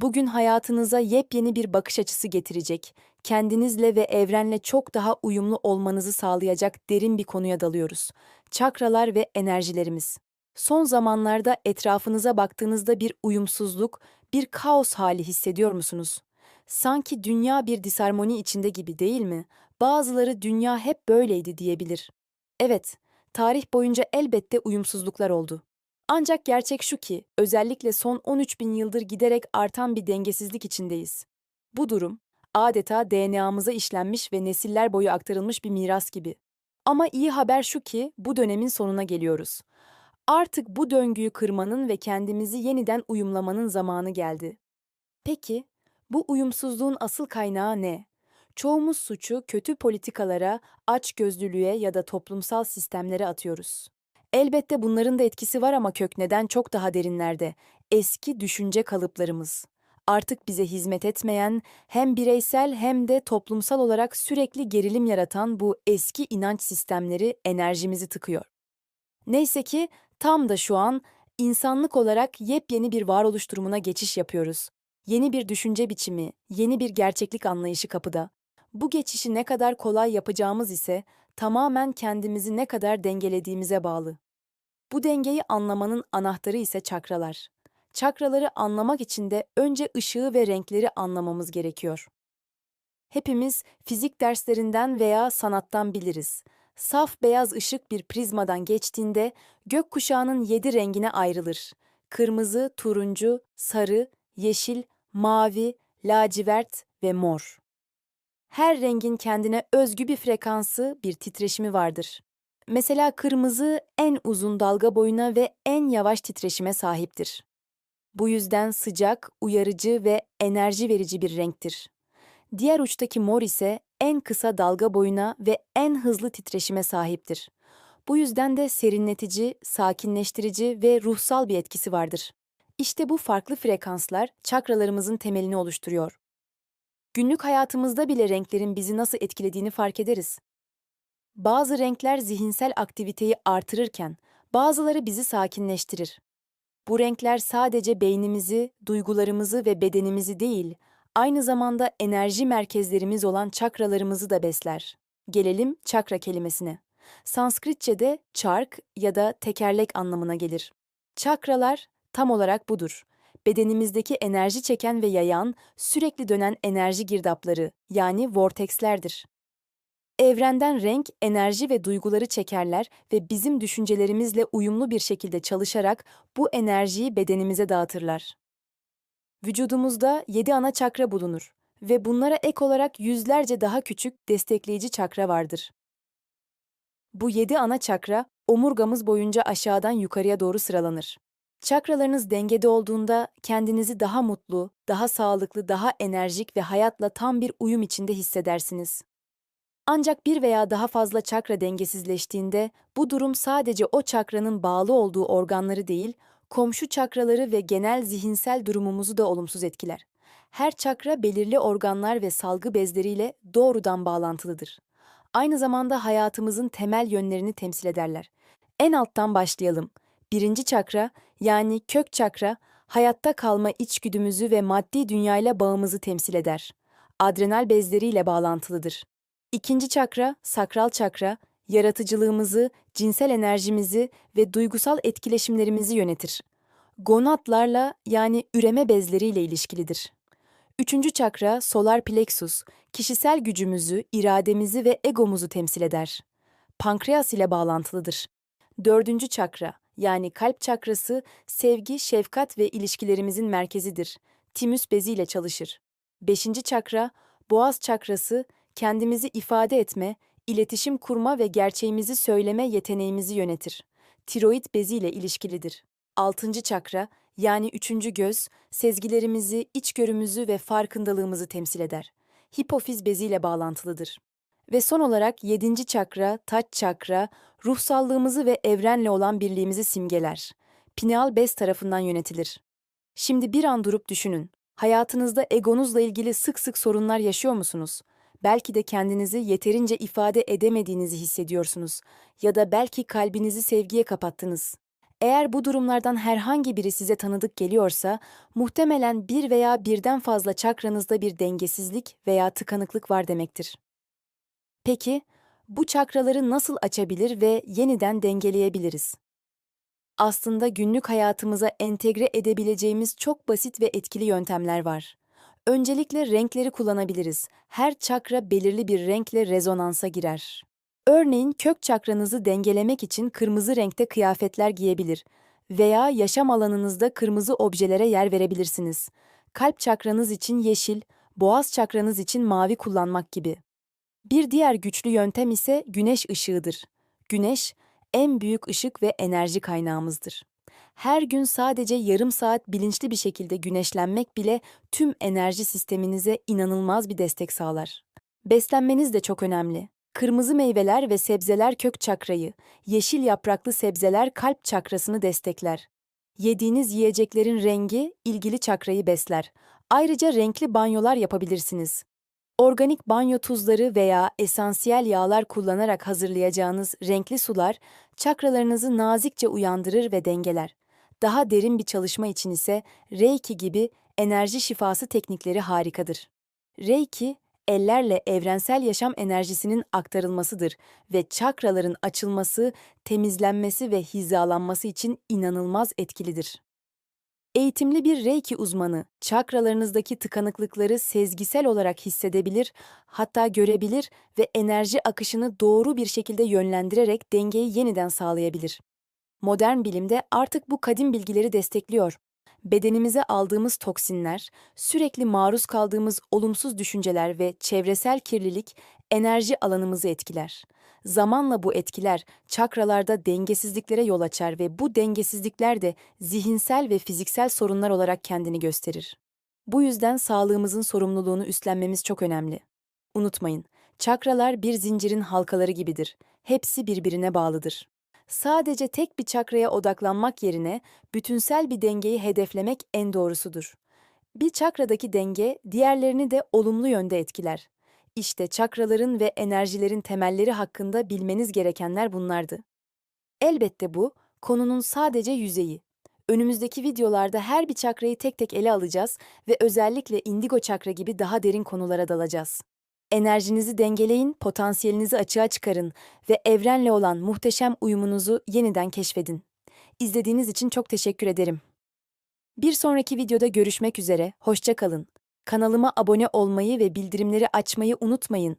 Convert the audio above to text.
bugün hayatınıza yepyeni bir bakış açısı getirecek, kendinizle ve evrenle çok daha uyumlu olmanızı sağlayacak derin bir konuya dalıyoruz. Çakralar ve enerjilerimiz. Son zamanlarda etrafınıza baktığınızda bir uyumsuzluk, bir kaos hali hissediyor musunuz? Sanki dünya bir disarmoni içinde gibi değil mi? Bazıları dünya hep böyleydi diyebilir. Evet, tarih boyunca elbette uyumsuzluklar oldu. Ancak gerçek şu ki, özellikle son 13 bin yıldır giderek artan bir dengesizlik içindeyiz. Bu durum, adeta DNA'mıza işlenmiş ve nesiller boyu aktarılmış bir miras gibi. Ama iyi haber şu ki, bu dönemin sonuna geliyoruz. Artık bu döngüyü kırmanın ve kendimizi yeniden uyumlamanın zamanı geldi. Peki, bu uyumsuzluğun asıl kaynağı ne? Çoğumuz suçu kötü politikalara, açgözlülüğe ya da toplumsal sistemlere atıyoruz. Elbette bunların da etkisi var ama kökneden çok daha derinlerde. Eski düşünce kalıplarımız. Artık bize hizmet etmeyen, hem bireysel hem de toplumsal olarak sürekli gerilim yaratan bu eski inanç sistemleri enerjimizi tıkıyor. Neyse ki tam da şu an insanlık olarak yepyeni bir varoluş durumuna geçiş yapıyoruz. Yeni bir düşünce biçimi, yeni bir gerçeklik anlayışı kapıda. Bu geçişi ne kadar kolay yapacağımız ise tamamen kendimizi ne kadar dengelediğimize bağlı. Bu dengeyi anlamanın anahtarı ise çakralar. Çakraları anlamak için de önce ışığı ve renkleri anlamamız gerekiyor. Hepimiz fizik derslerinden veya sanattan biliriz. Saf beyaz ışık bir prizmadan geçtiğinde gökkuşağının yedi rengine ayrılır. Kırmızı, turuncu, sarı, yeşil, mavi, lacivert ve mor. Her rengin kendine özgü bir frekansı, bir titreşimi vardır. Mesela kırmızı en uzun dalga boyuna ve en yavaş titreşime sahiptir. Bu yüzden sıcak, uyarıcı ve enerji verici bir renktir. Diğer uçtaki mor ise en kısa dalga boyuna ve en hızlı titreşime sahiptir. Bu yüzden de serinletici, sakinleştirici ve ruhsal bir etkisi vardır. İşte bu farklı frekanslar çakralarımızın temelini oluşturuyor. Günlük hayatımızda bile renklerin bizi nasıl etkilediğini fark ederiz. Bazı renkler zihinsel aktiviteyi artırırken, bazıları bizi sakinleştirir. Bu renkler sadece beynimizi, duygularımızı ve bedenimizi değil, aynı zamanda enerji merkezlerimiz olan çakralarımızı da besler. Gelelim çakra kelimesine. Sanskritçe'de çark ya da tekerlek anlamına gelir. Çakralar tam olarak budur. Bedenimizdeki enerji çeken ve yayan, sürekli dönen enerji girdapları yani vortekslerdir. Evrenden renk, enerji ve duyguları çekerler ve bizim düşüncelerimizle uyumlu bir şekilde çalışarak bu enerjiyi bedenimize dağıtırlar. Vücudumuzda yedi ana çakra bulunur ve bunlara ek olarak yüzlerce daha küçük destekleyici çakra vardır. Bu yedi ana çakra omurgamız boyunca aşağıdan yukarıya doğru sıralanır. Çakralarınız dengede olduğunda kendinizi daha mutlu, daha sağlıklı, daha enerjik ve hayatla tam bir uyum içinde hissedersiniz. Ancak bir veya daha fazla çakra dengesizleştiğinde bu durum sadece o çakranın bağlı olduğu organları değil, komşu çakraları ve genel zihinsel durumumuzu da olumsuz etkiler. Her çakra belirli organlar ve salgı bezleriyle doğrudan bağlantılıdır. Aynı zamanda hayatımızın temel yönlerini temsil ederler. En alttan başlayalım. Birinci çakra yani kök çakra hayatta kalma içgüdümüzü ve maddi dünyayla bağımızı temsil eder. Adrenal bezleriyle bağlantılıdır. İkinci çakra, sakral çakra, yaratıcılığımızı, cinsel enerjimizi ve duygusal etkileşimlerimizi yönetir. Gonatlarla yani üreme bezleriyle ilişkilidir. Üçüncü çakra, solar plexus, kişisel gücümüzü, irademizi ve egomuzu temsil eder. Pankreas ile bağlantılıdır. Dördüncü çakra, yani kalp çakrası, sevgi, şefkat ve ilişkilerimizin merkezidir. Timüs beziyle çalışır. Beşinci çakra, boğaz çakrası, kendimizi ifade etme, iletişim kurma ve gerçeğimizi söyleme yeteneğimizi yönetir. Tiroid beziyle ilişkilidir. Altıncı çakra, yani üçüncü göz, sezgilerimizi, içgörümüzü ve farkındalığımızı temsil eder. Hipofiz beziyle bağlantılıdır. Ve son olarak yedinci çakra, taç çakra, ruhsallığımızı ve evrenle olan birliğimizi simgeler. Pineal bez tarafından yönetilir. Şimdi bir an durup düşünün. Hayatınızda egonuzla ilgili sık sık sorunlar yaşıyor musunuz? Belki de kendinizi yeterince ifade edemediğinizi hissediyorsunuz ya da belki kalbinizi sevgiye kapattınız. Eğer bu durumlardan herhangi biri size tanıdık geliyorsa, muhtemelen bir veya birden fazla çakranızda bir dengesizlik veya tıkanıklık var demektir. Peki, bu çakraları nasıl açabilir ve yeniden dengeleyebiliriz? Aslında günlük hayatımıza entegre edebileceğimiz çok basit ve etkili yöntemler var. Öncelikle renkleri kullanabiliriz. Her çakra belirli bir renkle rezonansa girer. Örneğin kök çakranızı dengelemek için kırmızı renkte kıyafetler giyebilir veya yaşam alanınızda kırmızı objelere yer verebilirsiniz. Kalp çakranız için yeşil, boğaz çakranız için mavi kullanmak gibi. Bir diğer güçlü yöntem ise güneş ışığıdır. Güneş, en büyük ışık ve enerji kaynağımızdır. Her gün sadece yarım saat bilinçli bir şekilde güneşlenmek bile tüm enerji sisteminize inanılmaz bir destek sağlar. Beslenmeniz de çok önemli. Kırmızı meyveler ve sebzeler kök çakrayı, yeşil yapraklı sebzeler kalp çakrasını destekler. Yediğiniz yiyeceklerin rengi ilgili çakrayı besler. Ayrıca renkli banyolar yapabilirsiniz. Organik banyo tuzları veya esansiyel yağlar kullanarak hazırlayacağınız renkli sular çakralarınızı nazikçe uyandırır ve dengeler. Daha derin bir çalışma için ise Reiki gibi enerji şifası teknikleri harikadır. Reiki, ellerle evrensel yaşam enerjisinin aktarılmasıdır ve çakraların açılması, temizlenmesi ve hizalanması için inanılmaz etkilidir. Eğitimli bir Reiki uzmanı, çakralarınızdaki tıkanıklıkları sezgisel olarak hissedebilir, hatta görebilir ve enerji akışını doğru bir şekilde yönlendirerek dengeyi yeniden sağlayabilir. Modern bilimde artık bu kadim bilgileri destekliyor. Bedenimize aldığımız toksinler, sürekli maruz kaldığımız olumsuz düşünceler ve çevresel kirlilik enerji alanımızı etkiler. Zamanla bu etkiler çakralarda dengesizliklere yol açar ve bu dengesizlikler de zihinsel ve fiziksel sorunlar olarak kendini gösterir. Bu yüzden sağlığımızın sorumluluğunu üstlenmemiz çok önemli. Unutmayın, çakralar bir zincirin halkaları gibidir. Hepsi birbirine bağlıdır. Sadece tek bir çakraya odaklanmak yerine bütünsel bir dengeyi hedeflemek en doğrusudur. Bir çakradaki denge diğerlerini de olumlu yönde etkiler. İşte çakraların ve enerjilerin temelleri hakkında bilmeniz gerekenler bunlardı. Elbette bu, konunun sadece yüzeyi. Önümüzdeki videolarda her bir çakrayı tek tek ele alacağız ve özellikle indigo çakra gibi daha derin konulara dalacağız. Enerjinizi dengeleyin, potansiyelinizi açığa çıkarın ve evrenle olan muhteşem uyumunuzu yeniden keşfedin. İzlediğiniz için çok teşekkür ederim. Bir sonraki videoda görüşmek üzere, hoşça kalın. Kanalıma abone olmayı ve bildirimleri açmayı unutmayın.